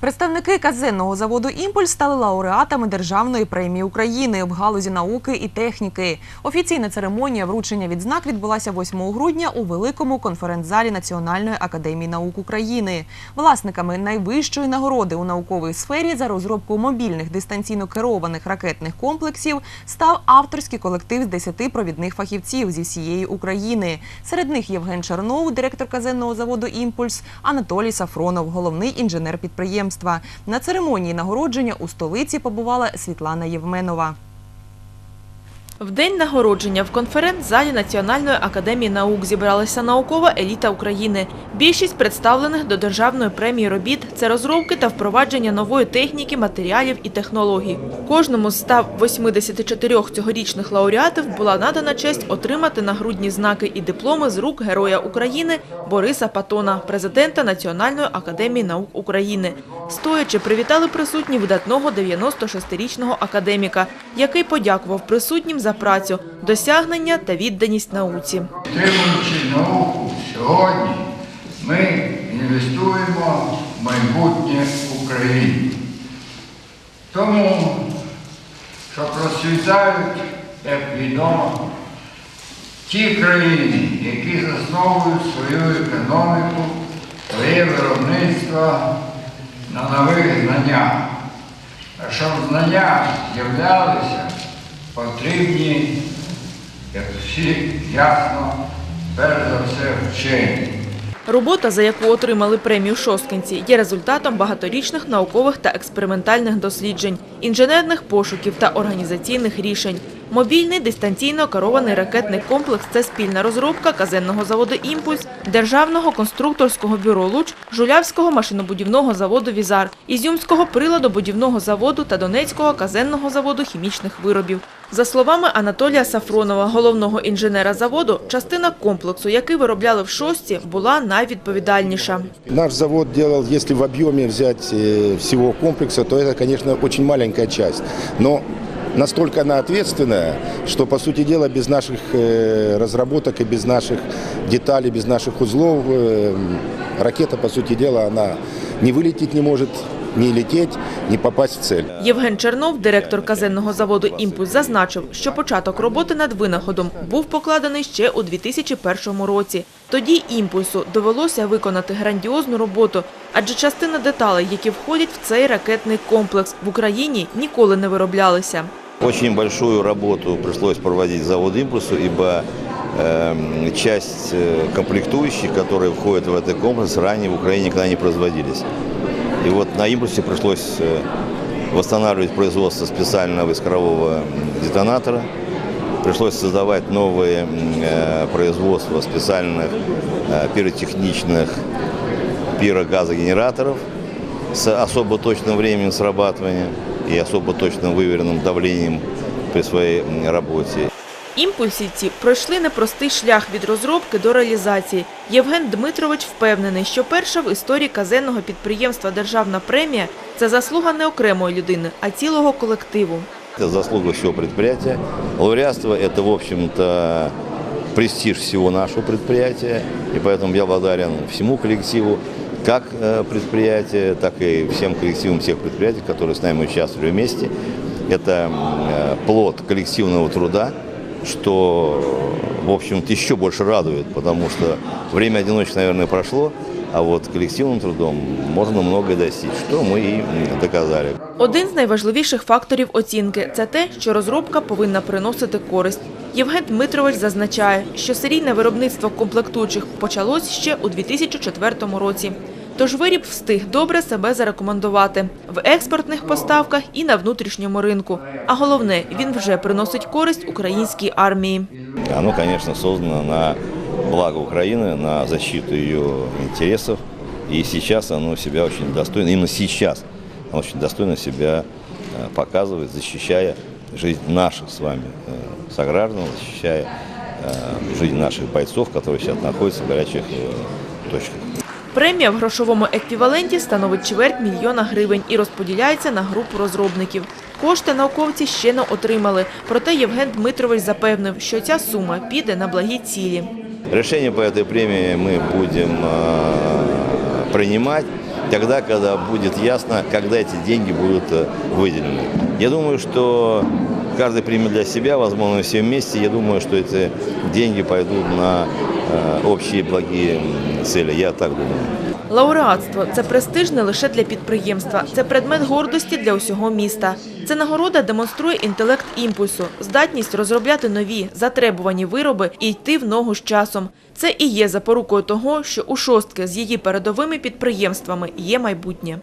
Представники казенного заводу Імпульс стали лауреатами Державної премії України в галузі науки і техніки. Офіційна церемонія вручення відзнак відбулася 8 грудня у великому конференц-залі Національної академії наук України. Власниками найвищої нагороди у науковій сфері за розробку мобільних дистанційно керованих ракетних комплексів став авторський колектив з 10 провідних фахівців зі всієї України. Серед них Євген Чернов, директор казенного заводу Імпульс, Анатолій Сафронов, головний інженер підприємства. На церемонії нагородження у столиці побувала Світлана Євменова. В день нагородження в конференц-залі Національної академії наук зібралася наукова еліта України. Більшість представлених до державної премії робіт – це розробки та впровадження нової техніки, матеріалів і технологій. Кожному з 184 цьогорічних лауреатів була надана честь отримати нагрудні знаки і дипломи з рук Героя України Бориса Патона, президента Національної академії наук України. Стоячи привітали присутні видатного 96-річного академіка, який подякував присутнім за працю, досягнення та відданість науці. Підтримуючи науку сьогодні, ми інвестуємо в майбутнє України. Тому, що процвітають, як відомо, ті країни, які засновують свою економіку, своє виробництво на нових знаннях. А щоб знання з'являлися, потрібні, як всі ясно, перш за все вчені. Робота, за яку отримали премію шосткинці, є результатом багаторічних наукових та експериментальних досліджень, інженерних пошуків та організаційних рішень. Мобільний дистанційно керований ракетний комплекс – це спільна розробка казенного заводу «Імпульс», Державного конструкторського бюро «Луч», Жулявського машинобудівного заводу «Візар», Ізюмського приладобудівного заводу та Донецького казенного заводу хімічних виробів. За словами Анатолія Сафронова, головного інженера заводу, частина комплексу, який виробляли в шості, була найвідповідальніша. Наш завод делал, если в объеме взять э, всего комплекса, то это, конечно, очень маленькая часть. Но настолько она ответственная, что, по сути дела, без наших э, разработок и без наших деталей, без наших узлов, э, ракета, по сути дела, она не вылететь не может, не лететь, не попасть в цель. Євген Чернов, директор казенного заводу «Імпульс», зазначив, що початок роботи над винаходом був покладений ще у 2001 році. Тоді «Імпульсу» довелося виконати грандіозну роботу, адже частина деталей, які входять в цей ракетний комплекс, в Україні ніколи не вироблялися. Очень большую работу пришлось проводить завод «Импульсу», ибо эм, часть э, комплектующих, которые входят в этот комплекс, ранее в Украине никогда не производились. И вот на «Импульсе» пришлось э, восстанавливать производство специального искрового детонатора, пришлось создавать новые э, производства специальных э, пиротехничных пирогазогенераторов с особо точным временем срабатывания и особо точно выверенным давлением при своей м, работе. Імпульсівці пройшли непростий шлях від розробки до реалізації. Євген Дмитрович впевнений, що перша в історії казенного підприємства державна премія – це заслуга не окремої людини, а цілого колективу. Это заслуга всего предприятия. Лауреатство – это, в общем-то, престиж всего нашего предприятия. И поэтому я благодарен всему коллективу, как э, предприятия, так и всем коллективам всех предприятий, которые с нами участвовали вместе. Это м, э, плод коллективного труда, что, в общем-то, еще больше радует, потому что время одиночества, наверное, прошло, а вот коллективным трудом можно многое достичь, что мы и м, доказали. Один з найважливіших факторів оцінки – це те, що розробка повинна приносити користь. Євген Дмитрович зазначає, що серійне виробництво комплектуючих почалось ще у 2004 році. Тож виріб встиг добре себе зарекомендувати в експортних поставках і на внутрішньому ринку. А головне, він вже приносить користь українській армії. Оно, конечно, создано на благо Украины, на защиту ее интересов. И сейчас оно себя очень достойно, именно сейчас, оно очень достойно себя э, показывает, защищая жизнь наших с вами э, сограждан, защищая э, жизнь наших бойцов, которые сейчас находятся в горячих э, точках. Премія в грошовому еквіваленті становить чверть мільйона гривень і розподіляється на групу розробників. Кошти науковці ще не отримали, проте Євген Дмитрович запевнив, що ця сума піде на благі цілі. Решение по этой премии мы будем э, принимать тогда, когда будет ясно, когда эти деньги будут э, выделены. Я думаю, что каждый примет для себя, возможно, все вместе. Я думаю, что эти деньги пойдут на э, общие благие м, цели. Я так думаю. Лауреатство – це престиж не лише для підприємства, це предмет гордості для усього міста. Це нагорода демонструє інтелект імпульсу, здатність розробляти нові, затребувані вироби і йти в ногу з часом. Це і є запорукою того, що у шостки з її передовими підприємствами є майбутнє.